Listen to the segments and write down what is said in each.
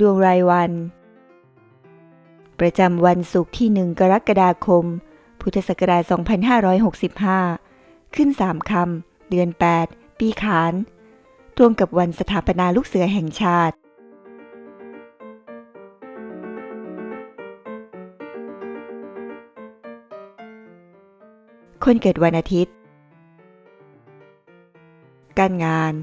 ดวงรายวัน ประจำวันศุกร์ที่1กรกฎาคม พุทธศักราช 2565 ขึ้น3คำเดือน 8 ปีขาน ตรงกับวันสถาปนาลูกเสือแห่งชาติคนเกิดวันอาทิตย์ การงาน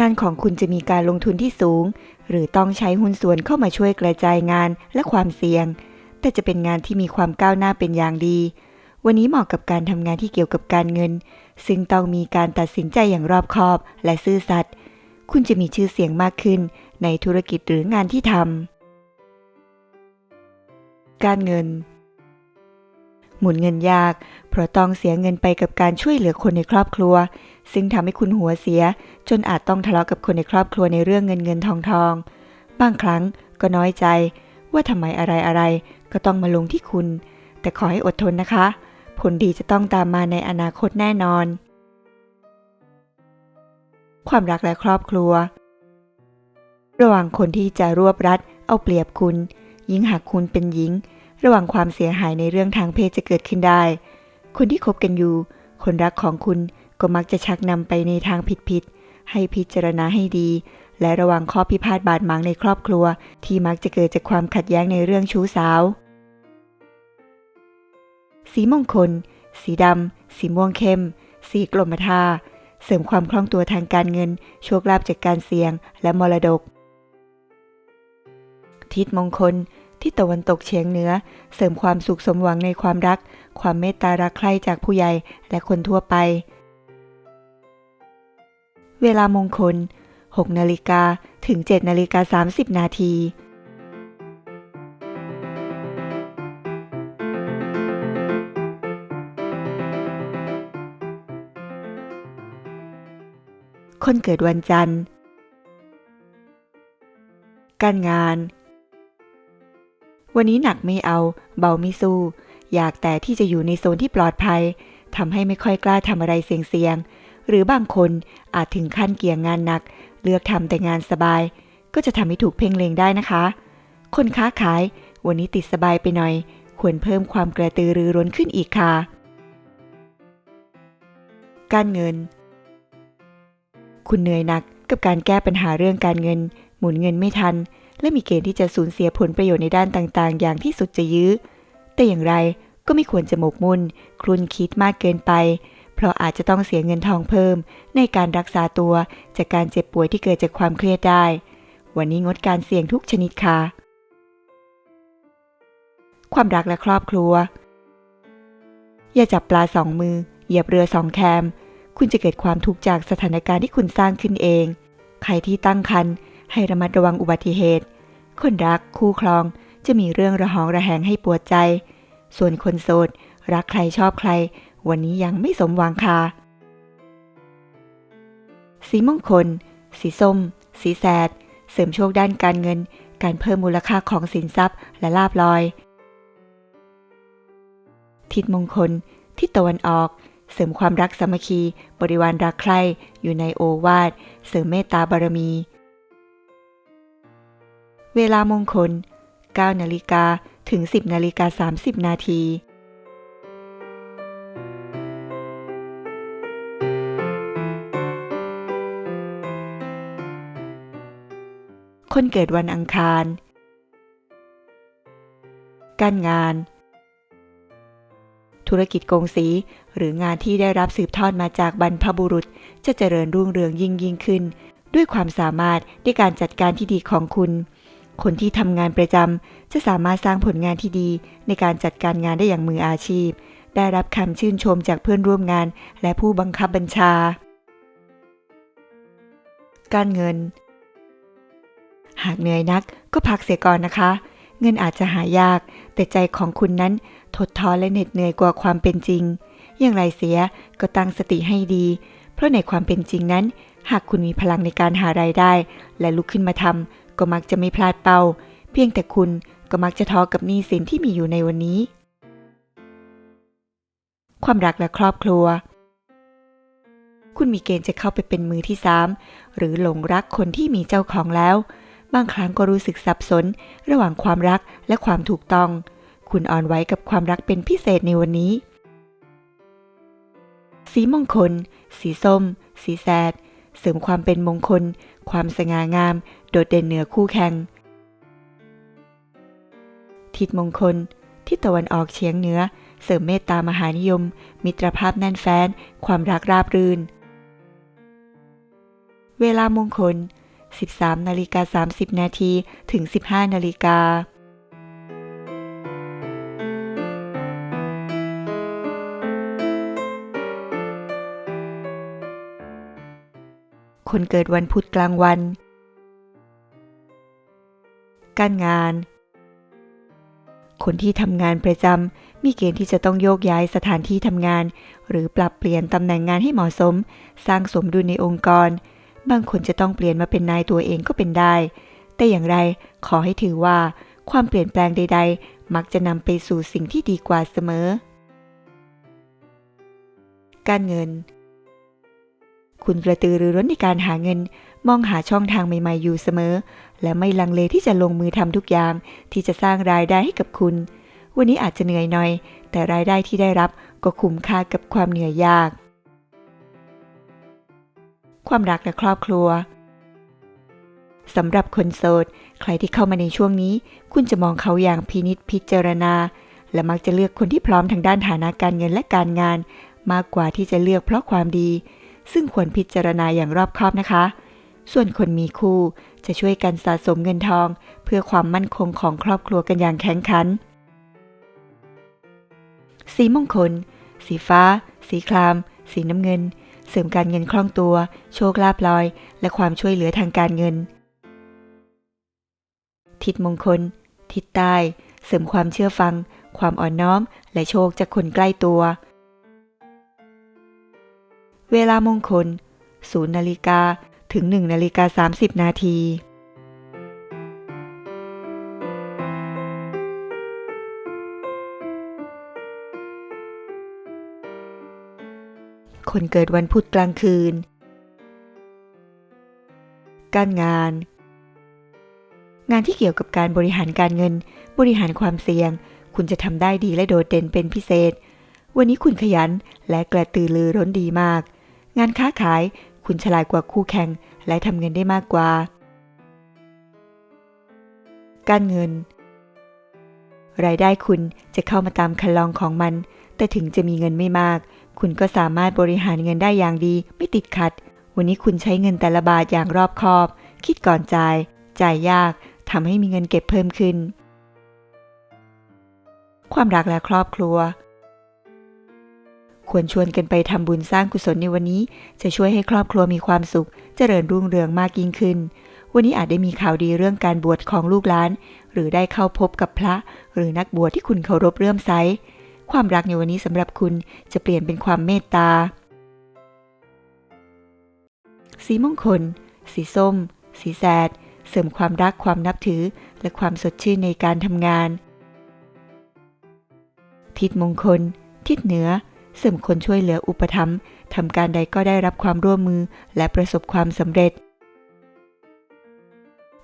งานของคุณจะมีการลงทุนที่สูง หรือต้องใช้หุ้นส่วนเข้ามาช่วยกระจายงานและความเสี่ยง แต่จะเป็นงานที่มีความก้าวหน้าเป็นอย่างดี วันนี้เหมาะกับการทำงานที่เกี่ยวกับการเงิน ซึ่งต้องมีการตัดสินใจอย่างรอบคอบและซื่อสัตย์คุณจะมีชื่อเสียงมากขึ้น ในธุรกิจหรืองานที่ทำการเงิน หมุนเงินยาก เพราะต้องเสียเงินไปกับการช่วยเหลือคนในครอบครัว ซึ่งทำให้คุณหัวเสีย จนอาจต้องทะเลาะกับคนในครอบครัวในเรื่องเงินเงินทองทอง บางครั้งก็น้อยใจ ว่าทำไมอะไรอะไรก็ต้องมาลงที่คุณ แต่ขอให้อดทนนะคะ ผลดีจะต้องตามมาในอนาคตแน่นอน ความรักและครอบครัว ระหว่างคนที่จะรวบรัดเอาเปรียบคุณ ยิ่งหากคุณเป็นหญิง ระหว่างความเสียหายในเรื่องทางเพศจะเกิดขึ้นได้ คนที่คบกันอยู่ คนรักของคุณก็มักจะชักนำไปในทางผิดๆ ให้พิจารณาให้ดี และระวังข้อพิพาทบาดหมางในครอบครัว ที่มักจะเกิดจากความขัดแย้งในเรื่องชู้สาว สีมงคล สีดำ สีม่วงเข้ม สีกรมท่า เสริมความคล่องตัวทางการเงิน โชคลาภจากการเสี่ยง และมรดก ทิศมงคล ที่ตะวันตกเฉียงเหนือ เสริมความสุขสมหวังในความรัก ความเมตตารักใคร่จากผู้ใหญ่และคนทั่วไป เวลามงคล 6 นาฬิกาถึง 7 นาฬิกา 30 นาทีคนเกิดวันจันทร์ การงาน วันนี้หนักไม่เอา เบาไม่สู้ อยากแต่ที่จะอยู่ในโซนที่ปลอดภัยทำให้ไม่ค่อยกล้าทำอะไรเสี่ยงๆ หรือบางคนอาจถึงขั้นเกี่ยงงานหนัก เลือกทำแต่งานสบาย ก็จะทำให้ถูกเพ่งเลงได้นะคะ คนค้าขายวันนี้ติดสบายไปหน่อย ควรเพิ่มความกระตือรือร้นขึ้นอีกค่ะ การเงิน คุณเหนื่อยหนักกับการแก้ปัญหาเรื่องการเงิน หมุนเงินไม่ทัน และมีเกณฑ์ที่จะสูญเสียผลประโยชน์ในด้านต่างๆ อย่างที่สุดจะยื้อ แต่อย่างไรก็ไม่ควรจะหมกมุ่นครุนคิดมากเกินไป เพราะอาจจะต้องเสียเงินทองเพิ่ม ในการรักษาตัวจากการเจ็บป่วยที่เกิดจากความเครียดได้ วันนี้งดการเสี่ยงทุกชนิดค่ะ ความรักและครอบครัว อย่าจับปลาสองมือ เหยียบเรือสองแคม คุณจะเกิดความทุกข์จากสถานการณ์ที่คุณสร้างขึ้นเอง ใครที่ตั้งครรภ์ ให้ระมัดระวังอุบัติเหตุ คนรักคู่ครองจะมีเรื่องระหองระแหงให้ปวดใจ ส่วนคนโสด รักใครชอบใคร วันนี้ยังไม่สมหวังค่ะ สีมงคล สีส้ม สีแสด เสริมโชคด้านการเงิน การเพิ่มมูลค่าของสินทรัพย์และลาบลอย ทิศมงคล ทิศตะวันออก เสริมความรักสามัคคี บริวารรักใคร่อยู่ในโอวาท เสริมเมตตาบารมี เวลามงคล 9 นาฬิกาถึง 10 นาฬิกา 30 นาทีคนเกิดวันอังคาร การงาน ธุรกิจกงสีหรืองานที่ได้รับสืบทอดมาจากบรรพบุรุษ จะเจริญรุ่งเรืองยิ่งยิ่งขึ้น ด้วยความสามารถในการจัดการที่ดีของคุณ คนที่ทำงานประจำจะสามารถสร้างผลงานที่ดี ในการจัดการงานได้อย่างมืออาชีพ ได้รับคำชื่นชมจากเพื่อนร่วมงาน และผู้บังคับบัญชา การเงิน หากเหนื่อยนักก็พักเสียก่อนนะคะ เงินอาจจะหายาก แต่ใจของคุณนั้นทดท้อและเหน็ดเหนื่อยกว่าความเป็นจริง อย่างไรเสียก็ตั้งสติให้ดี เพราะในความเป็นจริงนั้น หากคุณมีพลังในการหารายได้ และลุกขึ้นมาทำ ก็มักจะไม่พลาดเป้า เพียงแต่คุณก็มักจะท้อกับหนี้สินที่มีอยู่ในวันนี้ ความรักและครอบครัว คุณมีเกณฑ์จะเข้าไปเป็นมือที่สามหรือหลงรักคนที่มีเจ้าของแล้ว บางครั้งก็รู้สึกสับสน ระหว่างความรักและความถูกต้อง คุณอ่อนไหวกับความรักเป็นพิเศษในวันนี้ สีมงคล สีส้ม สีแสดเสริมความเป็นมงคล ความสง่างาม โดดเด่นเหนือคู่แข่ง ทิศมงคลทิศตะวันออกเฉียงเหนือ เสริมเมตตามหานิยม มิตรภาพแน่นแฟ้น ความรักราบรื่น เวลามงคล 13นาฬิกา30นาทีถึง 15นาฬิกาคนเกิดวันพุธกลางวัน การงาน คนที่ทำงานประจำมีเกณฑ์ที่จะต้องโยกย้ายสถานที่ทำงาน หรือปรับเปลี่ยนตำแหน่งงานให้เหมาะสม สร้างสมดุลในองค์กร บางคนจะต้องเปลี่ยนมาเป็นนายตัวเองก็เป็นได้ แต่อย่างไรขอให้ถือว่า ความเปลี่ยนแปลงใด ๆ มักจะนำไปสู่สิ่งที่ดีกว่าเสมอ การเงิน คุณกระตือรือร้นในการหาเงิน มองหาช่องทางใหม่ๆอยู่เสมอ และไม่ลังเลที่จะลงมือทำทุกอย่าง ที่จะสร้างรายได้ให้กับคุณ วันนี้อาจจะเหนื่อยหน่อย แต่รายได้ที่ได้รับก็คุ้มค่ากับความเหนื่อยยาก ความรักและครอบครัวสำหรับคนโสด ใครที่เข้ามาในช่วงนี้ คุณจะมองเขาอย่างพินิษพิจารณา และมักจะเลือกคนที่พร้อมทางด้านฐานะการเงินและการงาน มากกว่าที่จะเลือกเพราะความดี ซึ่งควรพิจารณาอย่างรอบคอบนะคะ ส่วนคนมีคู่จะช่วยกันสะสมเงินทอง เพื่อความมั่นคงของครอบครัวกันอย่างแข็งขัน สีมงคล สีฟ้า สีคราม สีน้ำเงิน เสริมการเงินคล่องตัว โชคลาภลอย และความช่วยเหลือทางการเงิน ทิศมงคล ทิศใต้ เสริมความเชื่อฟัง ความอ่อนน้อม และโชคจากคนใกล้ตัว เวลามงคล 0 นาฬิกาถึง 1 นาฬิกา 30 นาที คนเกิดวันพุธกลางคืน การงาน งานที่เกี่ยวกับการบริหารการเงิน บริหารความเสี่ยง คุณจะทำได้ดีและโดดเด่นเป็นพิเศษ วันนี้คุณขยันและกระตือรือร้นดีมาก งานค้าขายคุณฉลาดกว่าคู่แข่งและทำเงินได้มากกว่า การเงิน รายได้คุณจะเข้ามาตามคันลองของมัน แต่ถึงจะมีเงินไม่มาก คุณก็สามารถบริหารเงินได้อย่างดีไม่ติดขัด วันนี้คุณใช้เงินแต่ละบาทอย่างรอบคอบ คิดก่อนจ่าย จ่ายยากทำให้มีเงินเก็บเพิ่มขึ้น ความรักและครอบครัว ควรชวนกันไปทำบุญสร้างกุศลในวันนี้ จะช่วยให้ครอบครัวมีความสุข เจริญรุ่งเรืองมากยิ่งขึ้น วันนี้อาจได้มีข่าวดีเรื่องการบวชของลูกหลาน หรือได้เข้าพบกับพระ หรือนักบวชที่คุณเคารพเรื่อมใส ความรักในวันนี้สำหรับคุณจะเปลี่ยนเป็นความเมตตา สีมงคล สีส้ม สีแสด เสริมความรักความนับถือ และความสดชื่นในการทำงาน ทิศมงคล ทิศเหนือ เสริมคนช่วยเหลืออุปถัมภ์ทำการใดก็ได้รับความร่วมมือและประสบความสำเร็จ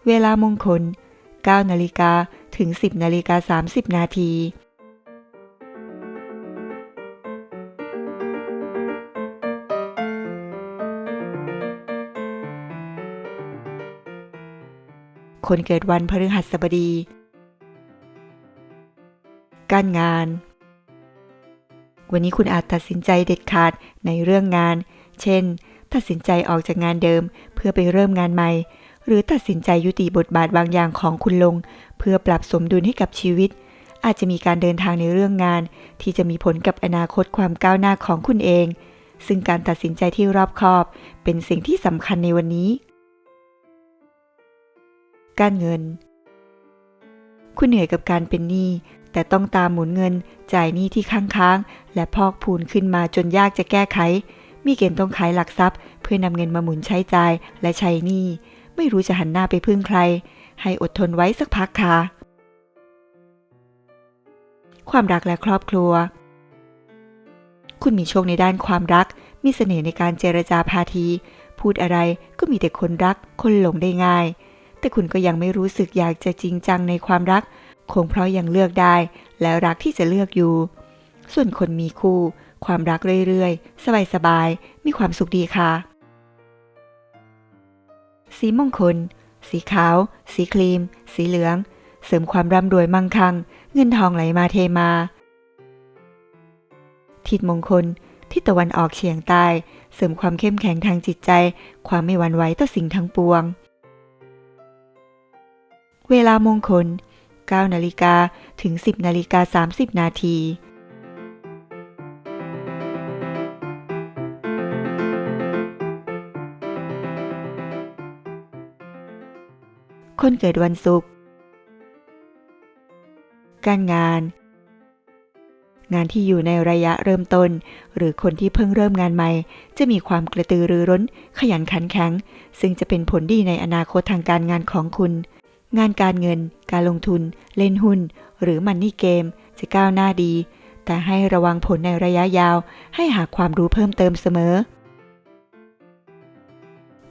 เวลามงคล 9 นาฬิกาถึง 10 นาฬิกา 30 นาทีคนเกิดวันพฤหัสบดี การงาน วันนี้คุณอาจตัดสินใจเด็ดขาดในเรื่องงาน เช่น ตัดสินใจออกจากงานเดิม เพื่อไปเริ่มงานใหม่ หรือตัดสินใจยุติบทบาทบางอย่างของคุณลง เพื่อปรับสมดุลให้กับชีวิต อาจจะมีการเดินทางในเรื่องงาน ที่จะมีผลกับอนาคตความก้าวหน้าของคุณเอง ซึ่งการตัดสินใจที่รอบคอบ เป็นสิ่งที่สำคัญในวันนี้ การเงิน คุณเหนื่อยกับการเป็นหนี้ แต่ต้องตามหมุนเงินจ่ายหนี้ที่ค้างๆ และพอกพูนขึ้นมาจนยากจะแก้ไข มีเกณฑ์ต้องขายหลักทรัพย์ เพื่อนำเงินมาหมุนใช้จ่ายและใช้หนี้ ไม่รู้จะหันหน้าไปพึ่งใคร ให้อดทนไว้สักพักค่ะ ความรักและครอบครัว คุณมีโชคในด้านความรัก มีเสน่ห์ในการเจรจาพาที พูดอะไรก็มีแต่คนรัก คนหลงได้ง่าย แต่คุณก็ยังไม่รู้สึกอยากจะจริงจังในความรัก คงเพราะยังเลือกได้ และรักที่จะเลือกอยู่ ส่วนคนมีคู่ ความรักเรื่อยๆ สบายๆ มีความสุขดีค่ะ สีมงคล สีขาว สีครีม สีเหลือง เสริมความร่ำรวยมั่งคั่ง เงินทองไหลมาเทมา ทิศมงคล ทิศตะวันออกเฉียงใต้ เสริมความเข้มแข็งทางจิตใจ ความไม่หวั่นไหวต่อสิ่งทั้งปวง เวลามงคล 9นาฬิกาถึง 10นาฬิกา30 นาที คนเกิดวันศุกร์ การงาน งานที่อยู่ในระยะเริ่มต้น หรือคนที่เพิ่งเริ่มงานใหม่ จะมีความกระตือรือร้น ขยันขันแข็ง ซึ่งจะเป็นผลดีในอนาคตทางการงานของคุณ งานการเงิน การลงทุน เล่นหุ้น หรือมันนี่เกม จะก้าวหน้าดี แต่ให้ระวังผลในระยะยาว ให้หาความรู้เพิ่มเติมเสมอ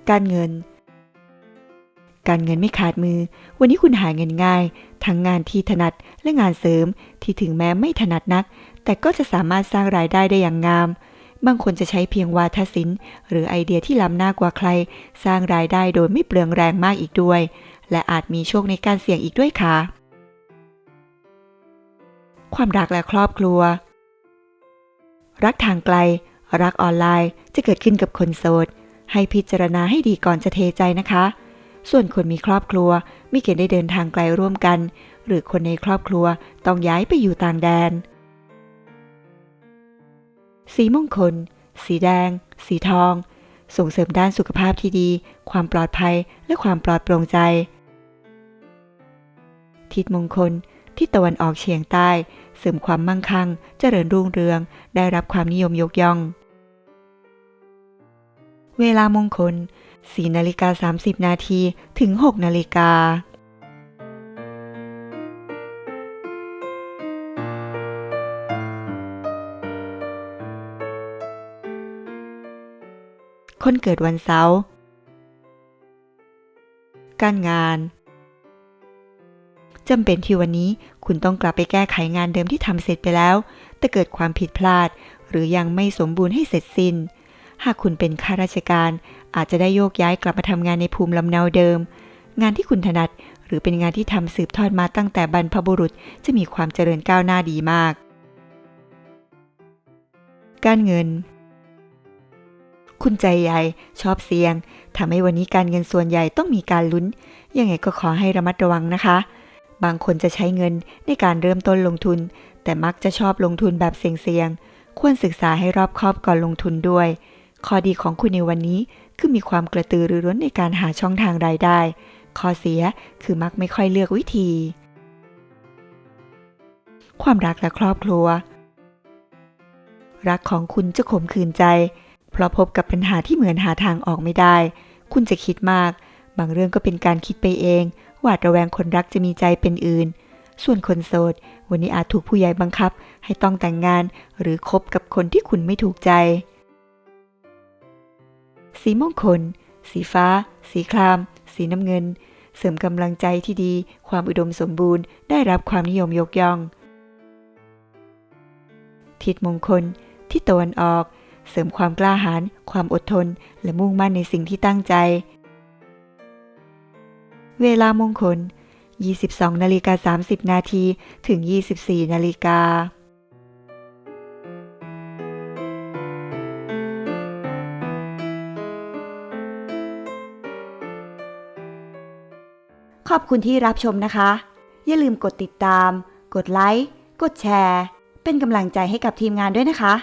การเงิน การเงินไม่ขาดมือ วันนี้คุณหาเงินง่าย ทั้งงานที่ถนัดและงานเสริมที่ถึงแม้ไม่ถนัดนัก แต่ก็จะสามารถสร้างรายได้ได้อย่างงามบางคนจะใช้เพียงวาทศิลป์หรือไอเดียที่ล้ำหน้ากว่าใคร สร้างรายได้โดยไม่เปลืองแรงมากอีกด้วย และอาจมีโชคในการเสี่ยงอีกด้วยค่ะ ความรักและครอบครัว รักทางไกล รักออนไลน์จะเกิดขึ้นกับคนโสด ให้พิจารณาให้ดีก่อนจะเทใจนะคะ ส่วนคนมีครอบครัวมีเกณฑ์ได้เดินทางไกลร่วมกัน หรือคนในครอบครัวต้องย้ายไปอยู่ต่างแดน สีมงคล สีแดง สีทองส่งเสริมด้านสุขภาพที่ดี ความปลอดภัย และความปลอดโปร่งใจ ทิศมงคลทิศตะวันออกเฉียงใต้ เสริมความมั่งคั่ง เจริญรุ่งเรือง ได้รับความนิยมยกย่อง เวลามงคล 4 นาฬิกา 30 นาทีถึง 6 นาฬิกาคนเกิดวันเสาร์ การงาน จำเป็นที่วันนี้คุณต้องกลับไปแก้ไขงานเดิมที่ทำเสร็จไปแล้ว แต่เกิดความผิดพลาด หรือยังไม่สมบูรณ์ให้เสร็จสิ้น หากคุณเป็นข้าราชการ อาจจะได้โยกย้ายกลับมาทำงานในภูมิลำเนาเดิม งานที่คุณถนัดหรือเป็นงานที่ทำสืบทอดมาตั้งแต่บรรพบุรุษจะมีความเจริญก้าวหน้าดีมาก การเงิน คุณใจใหญ่ชอบเสี่ยงทำให้วันนี้การเงินส่วนใหญ่ต้องมีการลุ้น ยังไงก็ขอให้ระมัดระวังนะคะ บางคนจะใช้เงินในการเริ่มต้นลงทุน แต่มักจะชอบลงทุนแบบเสี่ยงๆ ควรศึกษาให้รอบคอบก่อนลงทุนด้วย ข้อดีของคุณในวันนี้คือมีความกระตือรือร้นในการหาช่องทางรายได้ ข้อเสียคือมักไม่ค่อยเลือกวิธี ความรักและครอบครัว รักของคุณจะขมขื่นใจ เพราะพบกับปัญหาที่เหมือนหาทางออกไม่ได้ คุณจะคิดมาก บางเรื่องก็เป็นการคิดไปเอง หวาดระแวงคนรักจะมีใจเป็นอื่น ส่วนคนโสด วันนี้อาจถูกผู้ใหญ่บังคับ ให้ต้องแต่งงานหรือคบกับคนที่คุณไม่ถูกใจ สีมงคล สีฟ้า สีคราม สีน้ำเงิน เสริมกำลังใจที่ดี ความอุดมสมบูรณ์ ได้รับความนิยมยกย่อง ทิศมงคลทิศตะวันออก เสริมความกล้าหาญความอดทน และมุ่งมั่นในสิ่งที่ตั้งใจ เวลามงคล 22นาฬิกา30 นาทีถึง 24นาฬิกาขอบคุณที่รับชมนะคะ อย่าลืมกดติดตาม กดไลค์ กดแชร์ เป็นกำลังใจให้กับทีมงานด้วยนะคะ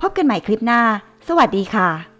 พบกันใหม่คลิปหน้า สวัสดีค่ะ